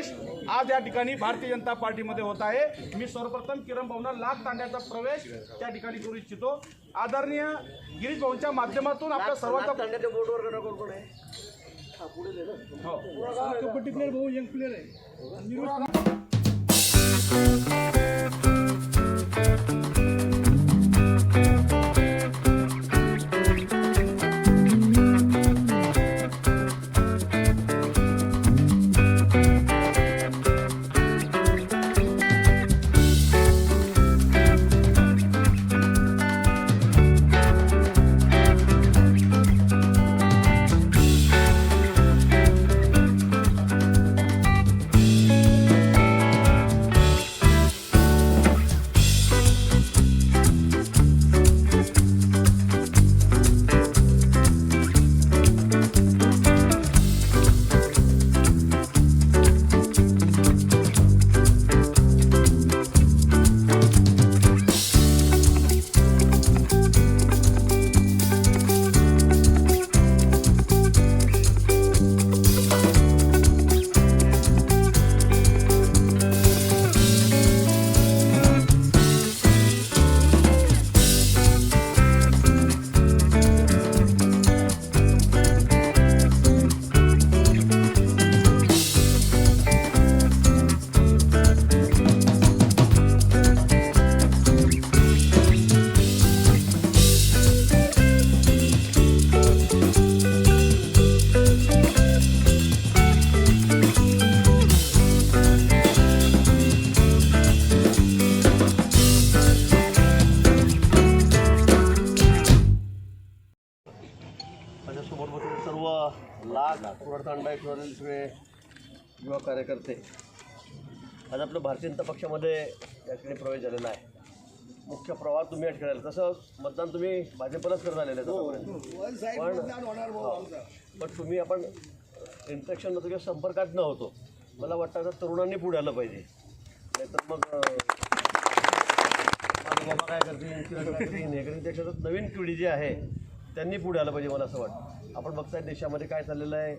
प्रवेश आज या ठिकाणी भारतीय जनता पार्टीमध्ये होत आहे. मी सर्वप्रथम किरण भाऊंना लाख तांड्याचा प्रवेश त्या ठिकाणी करू इच्छितो. आदरणीय गिरीश भाऊंच्या माध्यमातून आपल्या सर्वांचा तांड्याच्या बोर्डवर कोण कोण आहे? प्लेअर भाऊ यंग प्लेअर आहे. लाख किंवा सगळे युवा कार्यकर्ते. आज आपलं भारतीय जनता पक्षामध्ये या ठिकाणी प्रवेश झालेला आहे मुख्य प्रवाह तुम्ही या ठिकाणी आले. तसं मतदान तुम्ही भाजपलाच करत आलेले आहेत आतापर्यंत. पण हो. पण तुम्ही आपण इंट्रॅक्शन नव्हतं किंवा संपर्कात न होतो मला वाटतं आता तरुणांनी पुढे आलं पाहिजे. नाहीतर मग बाबा काय हे करतील त्याच्यात नवीन पिढी जी आहे त्यांनी पुढे आलं पाहिजे मला असं वाटतं. आपण बघताय देशामध्ये काय चाललेलं आहे.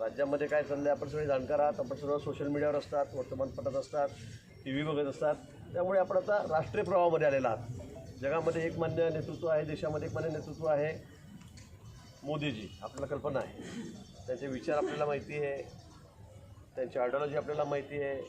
राज्यामध्ये काय चाललं आहे आपण सगळे जाणकार आहात. आपण सर्व सोशल मीडियावर असतात वर्तमानपत्रात असतात टी व्ही बघत असतात. त्यामुळे आपण आता राष्ट्रीय प्रवाहामध्ये आलेला आहात. जगामध्ये एक मान्य नेतृत्व आहे देशामध्ये एक मान्य नेतृत्व आहे मोदीजी. आपल्याला कल्पना आहे. त्यांचे विचार आपल्याला माहिती आहे. त्यांची आयडिओलॉजी आपल्याला माहिती आहे.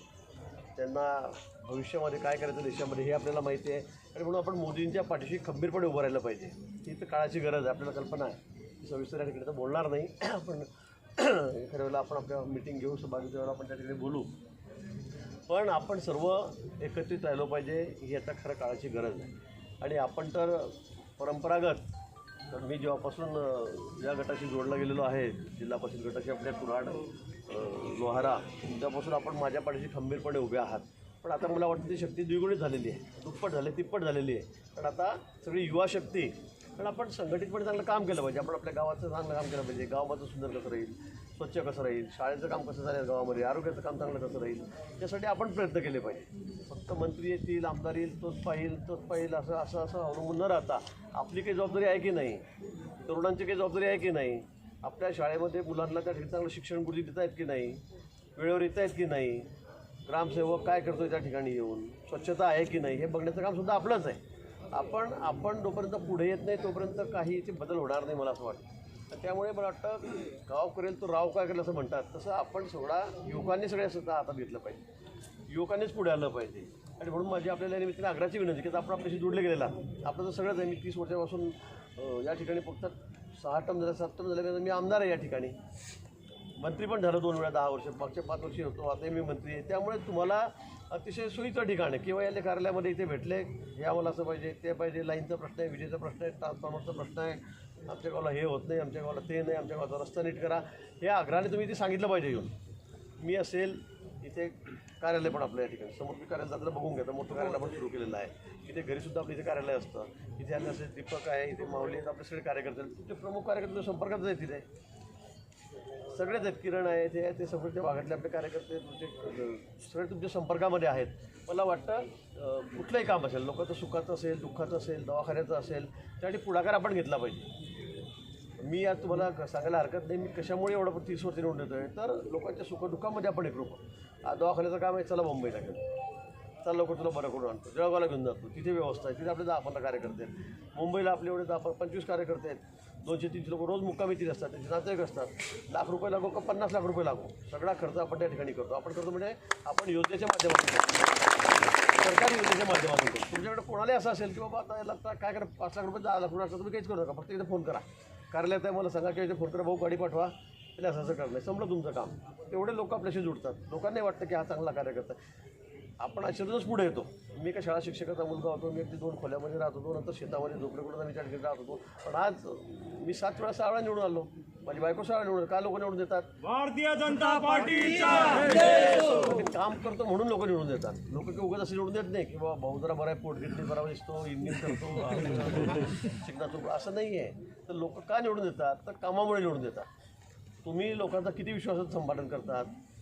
त्यांना भविष्यामध्ये काय करायचं देशामध्ये हे आपल्याला माहिती आहे. आणि म्हणून आपण मोदींच्या पाठीशी खंबीरपणे उभं राहिलं पाहिजे. ही तर काळाची गरज आहे. आपल्याला कल्पना आहे. सविस्तर या ठिकाणी तर बोलणार नाही. आपण एखाद्या वेळेला आपण आपल्या मिटिंग घेऊ सभागृहाच्या वेळेला आपण त्या ठिकाणी बोलू. पण आपण सर्व एकत्रित राहिलो पाहिजे ही आता खरं काळाची गरज आहे. आणि आपण तर परंपरागत तर मी जेव्हापासून या गटाशी जोडला गेलेलो आहे जिल्हा परिषद गटाशी आपल्या कुराड लोहारा त्यापासून आपण माझ्या पाठीशी खंबीरपणे उभे आहात. पण आता मला वाटतं ती शक्ती द्विगुणित झालेली आहे. दुप्पट झाली तिप्पट झालेली आहे. पण आता सगळी युवा शक्ती पण आपण संघटितपणे चांगलं काम केलं पाहिजे. आपण आपल्या गावाचं चांगलं काम केलं पाहिजे. गावाचं सुंदर कसं राहील? स्वच्छ कसं राहील? शाळेचं काम कसं झालं गावामध्ये? आरोग्याचं काम चांगलं कसं राहील? यासाठी आपण प्रयत्न केले पाहिजे. फक्त मंत्री येतील आमदार येईल तोच पाहिल तोच पाहिल असं असं असं अवलंबून न राहता आपली काही जबाबदारी आहे की नाही? तरुणांची काही जबाबदारी आहे की नाही? आपल्या शाळेमध्ये मुलांना त्या ठिकाणी चांगलं शिक्षण गुरुजी देत आहेत की नाही? वेळेवर येत आहेत की नाही? ग्रामसेवक काय करतोय त्या ठिकाणी येऊन? स्वच्छता आहे की नाही? हे बघण्याचं काम सुद्धा आपलंच आहे. आपण आपण जोपर्यंत पुढे येत नाही तोपर्यंत काही याचे बदल होणार नाही मला असं वाटतं. तर त्यामुळे मला वाटतं गाव करेल तो राव काय करेल असं म्हणतात. तसं आपण सगळा युवकांनी सगळ्या सुद्धा हातात घेतलं पाहिजे. युवकांनीच पुढे आलं पाहिजे. आणि म्हणून माझी आपल्याला निमित्ताने आग्राची विनंती की आपण आपल्याशी जोडले गेलेला. आपलं तर सगळंच आहे. मी तीस वर्षापासून या ठिकाणी फक्त सहा टर्म झाल्या सात टर्म झाल्या मी आमदार आहे या ठिकाणी. मंत्री पण झालं दोन वेळा दहा वर्ष मागच्या पाच वर्षी होतो. आता मी मंत्री आहे. त्यामुळे तुम्हाला अतिशय सोयीचं ठिकाण आहे. किंवा या कार्यालयामध्ये इथे भेटले. हे आम्हाला असं पाहिजे ते पाहिजे लाईनचा प्रश्न आहे विजेचा प्रश्न आहे ट्रान्सफॉर्मरचा प्रश्न आहे. आमच्या गावाला हे होत नाही आमच्या गावाला ते नाही आमच्या गावाचा रस्ता नीट करा. हे आग्रहाने तुम्ही इथे सांगितलं पाहिजे येऊन. मी असेल इथे कार्यालय पण आपलं या ठिकाणी. समोर मी कार्यालय जाताना बघून घ्या. मोठं कार्यालय आपण सुरू केलेलं आहे. इथे घरीसुद्धा आपलं इथे कार्यालय असतं. इथे आम्ही असे दीपक आहे इथे माऊली आहेत आपले सगळे कार्यकर्ते आहेत. प्रमुख कार्यकर्ते संपर्कात जाईल तिथे सगळेच आहेत किरण आहे ते ते सगळे त्या भागातले आपले कार्यकर्ते तुमचे सगळे तुमच्या संपर्कामध्ये आहेत. मला वाटतं कुठलंही काम असेल लोकांचं सुखाचं असेल दुःखाचं असेल दवाखान्याचं असेल त्यासाठी पुढाकार आपण घेतला पाहिजे. मी आज तुम्हाला सांगायला हरकत नाही मी कशामुळे एवढं तीस वर्ष निवडून येतोय तर लोकांच्या सुखदुःखामध्ये आपण एक रूप. दवाखान्याचं काम आहे चला मुंबईला घेऊन चला लवकर तुला बरं करून आणतो. जळगावला घेऊन जातो. तिथे व्यवस्था आहे. तिथे आपले दहा पंधरा कार्यकर्ते आहेत. मुंबईला आपले एवढे दहा पंचवीस कार्यकर्ते आहेत. दोनशे तीनशे लोक रोज मुक्कामी तिथे असतात. त्यांचे नातेवाईक असतात. लाख रुपये लागो का पन्नास लाख रुपये लागो? सगळा खर्च आपण त्या ठिकाणी करतो. आपण करतो म्हणजे आपण योजनेच्या माध्यमातून सरकारी योजनेच्या माध्यमातून करतो. तुमच्याकडे कोणालाही असं असेल की बाबा आता याला काय करा पाच लाख रुपये दहा लाख रुपये असं तुम्ही काहीच करू नका. फक्त इथे फोन करा. कार्यालयात आहे मला सांगा की इथे फोन करा. भाऊ गाडी पाठवा. त्याला असं असं करणं संपलं तुमचं काम. एवढे लोक आपल्याशी जुडतात. लोकांनाही वाटतं की हा चांगला कार्यकर्ता आपण अशातूनच पुढे येतो. मी एका शाळा शिक्षकाचा मुलगा होतो मी अगदी दोन खोल्यामध्ये राहत होतो नंतर शेतामध्ये झोपडेकडून विचार घेत राहत होतो. पण आज मी सात वेळा सहा वेळा निवडून आलो. माझी बायको सहा निवडून का लोक निवडून देतात? भारतीय जनता पार्टीचा ते काम करतो म्हणून लोक निवडून देतात. लोक काही उगाच असं निवडून देत नाही की बाबा भाऊ जरा बरा पोट घेतली बरा दिसतो इंजिन करतो शिकण्याचं असं नाही आहे. तर लोक का निवडून देतात? तर कामामुळे निवडून देतात. तुम्ही लोकांचा किती विश्वासात संपादन करतात? आणि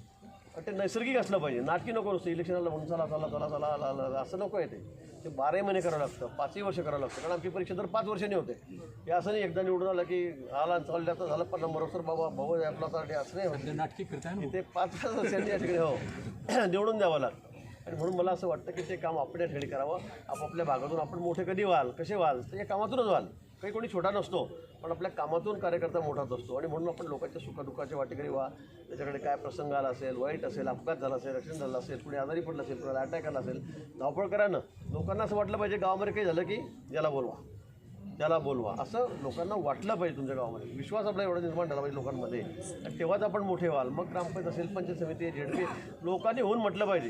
ते नैसर्गिक असलं पाहिजे. नाटकी नको नसतं. इलेक्शनला म्हणून चला चला चला चला आला आला असं नको आहे ते. ते बाराही महिने करावं लागतं. पाचही वर्ष करावं लागतं. कारण आमची परीक्षा तर पाच वर्षांनी होते. हे असं नाही एकदा निवडून आलं की आला चाललं आता झालं. पण नंबर सर बाबा भाऊ आपला तर असं नाही होत. नाटकी इथे पाच पाच वर्षांनी या ठिकाणी हो. निवडून द्यावं लागतं. आणि म्हणून मला असं वाटतं की ते काम आपण या ठिकाणी करावं. आपापल्या भागातून आपण मोठे कधी व्हाल कसे व्हाल तर या कामातूनच व्हाल. काही कोणी छोटा नसतो पण आपल्या कामातून कार्यकर्ता मोठाच असतो. आणि म्हणून आपण लोकांच्या सुखदुःखाच्या वाटेकरी व्हा त्याच्याकडे काय प्रसंग आला असेल वाईट असेल अपघात झाला असेल ॲक्सिडेंट झाला असेल कुणी आजारी पडलं असेल कुणाला अटॅक आला असेल धावपळ करा ना. लोकांना असं वाटलं पाहिजे गावामध्ये काही झालं की याला बोलवा. त्याला बोलवा. असं लोकांना वाटलं पाहिजे तुमच्या गावामध्ये. विश्वास आपला एवढा निर्माण झाला पाहिजे लोकांमध्ये. आणि तेव्हाच आपण मोठे व्हाल. मग ग्रामपंचायत असेल पंचायत समिती झेडपी लोकांनी होऊन म्हटलं पाहिजे.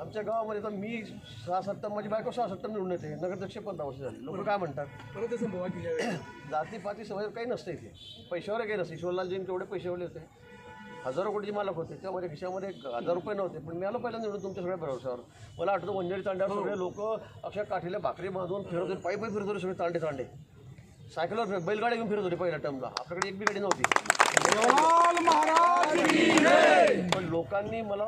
आमच्या गावामध्ये तर मी सहा सत्तर माझी बायको सहा सत्तर निवडून येते. नगरध्यक्ष पंधरा वर्ष झाली. लोक काय म्हणतात? परत वेळेस. जातीपाती सवय काही नसते इथे. पैशावर काही नसते. ईश्वरलालजींनी केवढे पैशावले होते हजारो कोटीचे मालक होते. तेव्हा माझ्या खिशामध्ये एक हजार रुपये नव्हते. पण मी आलो पहिल्यांदा निवडून तुमच्या सगळ्या भरोशावर मला आठवतं वंजारी तांड्यावर सगळे लोक अक्षर काठीला भाकरी बांधून फिरत होते. पायी पायी फिरत होते सगळे तांडे तांडे. सायकलवर बैलगाडी घेऊन फिरत होते पहिल्या टर्मला आपल्याकडे एक बी गाडी नव्हती. पण लोकांनी मला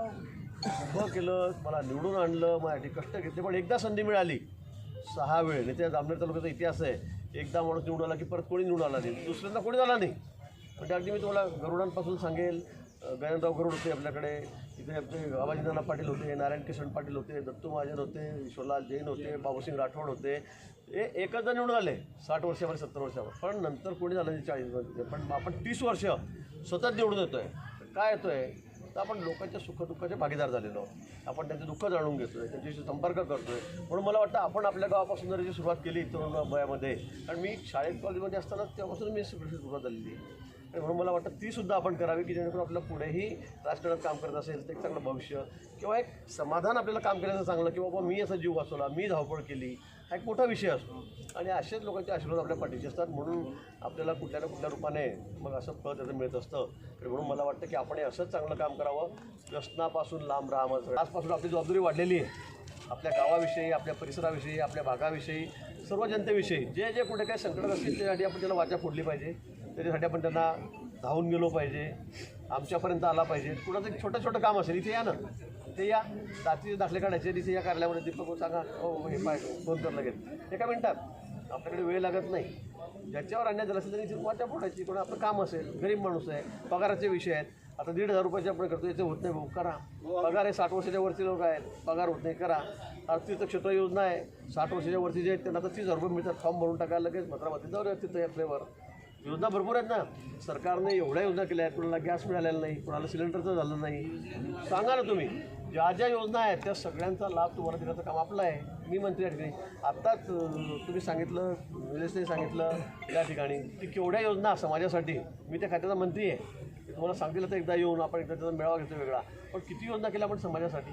उभं केलं मला निवडून आणलं माझ्यासाठी कष्ट घेतले पण एकदा संधी मिळाली. सहा वेळ. नाही त्या जामनेर तालुक्याचा इतिहास आहे. एकदा माणूस निवडून आला की परत कोणी निवडून आला नाही. दुसऱ्यांदा कोणी आला नाही. म्हणजे अगदी मी तुम्हाला गरुडांपासून सांगेल अं, गजानराव गरुड होते आपल्याकडे. इथे आपले आबाजी नाना पाटील होते नारायण किशन पाटील होते दत्तू महाजन होते ईश्वरलाल जैन होते बाबूसिंग राठोड होते. हे एकचदा निवडून आले साठ वर्षावर सत्तर वर्षावर पण नंतर कोणी झालं नाही चाळीस वर्ष. पण आपण तीस वर्ष सतत निवडून येतोय. काय येतो आहे तर आपण लोकांच्या सुखदुःखाचे भागीदार झालेलो आहोत. आपण त्यांचे दुःख जाणून घेतो आहे त्यांच्याशी संपर्क करतो आहे म्हणून मला वाटतं आपण आपल्या गावापासून जर याची सुरुवात केली तरुण वयामध्ये कारण मी शाळेत कॉलेजमध्ये असताना तेव्हापासून मी सुरुवात झालेली आहे आणि म्हणून मला वाटतं ती सुद्धा आपण करावी की जेणेकरून आपलं पुढेही राजकारणात काम करत असेल तर एक चांगलं भविष्य किंवा एक समाधान आपल्याला काम केल्याचं चांगलं की बाबा मी असा जीव वाचवला मी धावपळ केली हा एक मोठा विषय असतो. आणि असेच लोकांचे आशीर्वाद आपल्या पाठीचे असतात. म्हणून आपल्याला कुठल्या ना कुठल्या रूपाने मग असं फळ त्याचं मिळत असतं. तर म्हणून मला वाटतं की आपण असंच चांगलं काम करावं. व्यसनापासून लांब राहावं आजपासून आपली जबाबदारी वाढलेली आहे. आपल्या गावाविषयी आपल्या परिसराविषयी आपल्या भागाविषयी सर्व जनतेविषयी. जे जे कुठे काही संकट असतील त्यासाठी आपण त्याला वाचा फोडली पाहिजे. त्याच्यासाठी आपण त्यांना धावून गेलो पाहिजे. आमच्यापर्यंत आला पाहिजे. कुणाचं एक छोटं छोटं काम असेल इथे या ना. ते या. जातीचे दाखले काढायचे तिथे या कार्यालयामध्ये दीपक सांगा हो हे पाय फोन कर लगेच. एका मिनिटात. आपल्याकडे वेळ लागत नाही. ज्याच्यावर अन्याय झाला असेल त्यांनी इथे वाचा फोडायची कोण आपलं काम असेल गरीब माणूस आहे पगाराचे विषय आहेत. आता दीड हजार रुपयाचे आपण करतो याचे होत नाही भाऊ करा. पगार आहे साठ वर्षाच्या वरती लोक आहेत पगार होत नाही करा. आर्थिक क्षेत्र योजना आहे साठ वर्षाच्या वरती जे आहेत त्यांना तर तीस हजार रुपये मिळतात फॉर्म भरून टाका लगेच पत्रामध्ये जाऊ तिथं या योजना भरपूर आहेत ना. सरकारने एवढ्या योजना केल्या आहेत कुणाला गॅस मिळालेला नाही कुणाला सिलेंडरचं झालं नाही. सांगा ना तुम्ही. ज्या ज्या योजना आहेत त्या सगळ्यांचा लाभ तुम्हाला देण्याचं काम आपलं आहे. मी मंत्री या ठिकाणी आत्ताच तुम्ही सांगितलं निलेशने सांगितलं या ठिकाणी की केवढ्या योजना समाजासाठी मी त्या खात्याचा मंत्री आहे. तुम्हाला सांगितलं तर एकदा येऊन आपण एकदा त्याचा मेळावा घेतो वेगळा. पण किती योजना केल्या आपण समाजासाठी?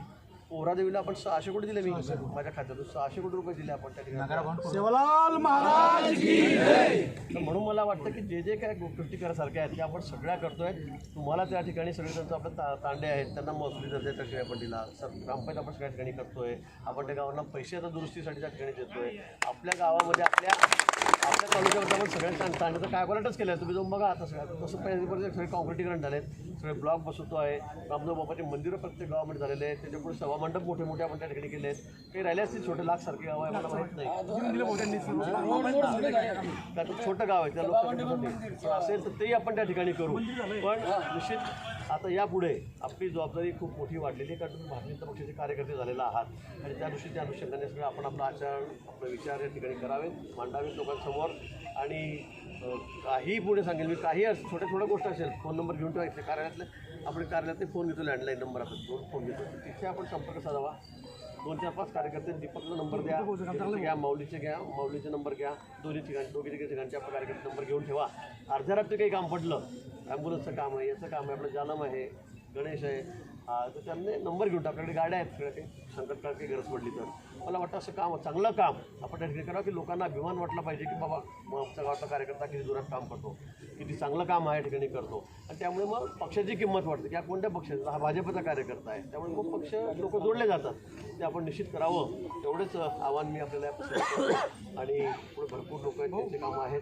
पोहरादेवीला आपण सहाशे कोटी दिले मी. माझ्या खात्यातून सहाशे कोटी रुपये दिले आपण त्या ठिकाणी. सेवालाल महाराज तर म्हणून मला वाटतं की जे जे काय गोष्टी करायसारख्या आहेत त्या आपण सगळ्या करतोय. तुम्हाला त्या ठिकाणी सगळे त्यांचं आपलं ता तांडे आहेत त्यांना महसुली दर्जाच्या ठिकाणी आपण दिला. सर ग्रामपंचायत आपण सगळ्या ठिकाणी करतोय. आपण त्या गावांना पैशाच्या दुरुस्तीसाठी त्या ठिकाणी देतोय. आपल्या गावामध्ये आपल्या आपल्या तालुक्यावर आपण ठाण- ठाण्याचं कायकोलाटच केलं आहे तुम्ही जाऊन बघा आता सगळं तसं पहिल्यापर्यंत सगळे कॉन्क्रिटीकरण झाले सगळे ब्लॉक बसवतो आहे. रामदेव बाबाचे मंदिरं प्रत्येक गावामध्ये झालेले आहेत. त्याच्यापुढे सभामंडप मोठे मोठे आपण त्या ठिकाणी केले आहेत. काही राहिले असतील छोटे लाख सारखे गाव आहे मला माहीत नाही. त्याचं छोटं गाव आहे त्या लोकांसाठी असेल तर तेही आपण त्या ठिकाणी करू. पण निश्चित आता यापुढे आपली जबाबदारी खूप मोठी वाढलेली आहे कारण तुम्ही भारतीय जनता पक्षाचे कार्यकर्ते झालेला आहात. आणि त्या दृष्टी त्या अनुषंगाने सगळं आपण आपलं आचरण आपले विचार या ठिकाणी करावेत मांडावेत लोकांसमोर. आणि काही पुढे सांगेल मी काही असं छोट्या छोट्या गोष्ट असेल फोन नंबर घेऊन ठेवायचे कार्यालयातले. आपण कार्यालयातले फोन घेतो लँडलाईन नंबर आपण दोन फोन घेतो तिथे आपण संपर्क साधावा. दोन चार पाच कार्यकर्ते दीपकचा नंबर द्या. घ्या माऊलीचे घ्या माऊलीचे नंबर घ्या. दोन्ही ठिकाणी दोघी तिघी ठिकाणचे आपण कार्यकर्ते नंबर घेऊन ठेवा. अर्ध्या रात्री काही काम पडलं ॲम्ब्युलन्सचं काम आहे याचं काम आहे आपलं जालम आहे गणेश आहे. तर त्यांनी नंबर घेऊन आपल्याकडे गाड्या आहेत सगळ्या काही संकटकाळ गरज पडली तर. मला वाटतं असं काम चांगलं काम आपण त्या ठिकाणी करावं की लोकांना अभिमान वाटला पाहिजे की बाबा मग आमच्या गावातला कार्यकर्ता किती जोरात काम करतो किती चांगलं काम आहे या ठिकाणी करतो. आणि त्यामुळे मग पक्षाची किंमत वाटते की हा कोणत्या पक्षाचा? हा भाजपचा कार्यकर्ता आहे. त्यामुळे मग पक्ष लोक जोडले जातात. ते आपण निश्चित करावं. तेवढंच आव्हान मी आपल्याला या आणि पुढे भरपूर लोक आहेत त्यांचे कामं आहेत.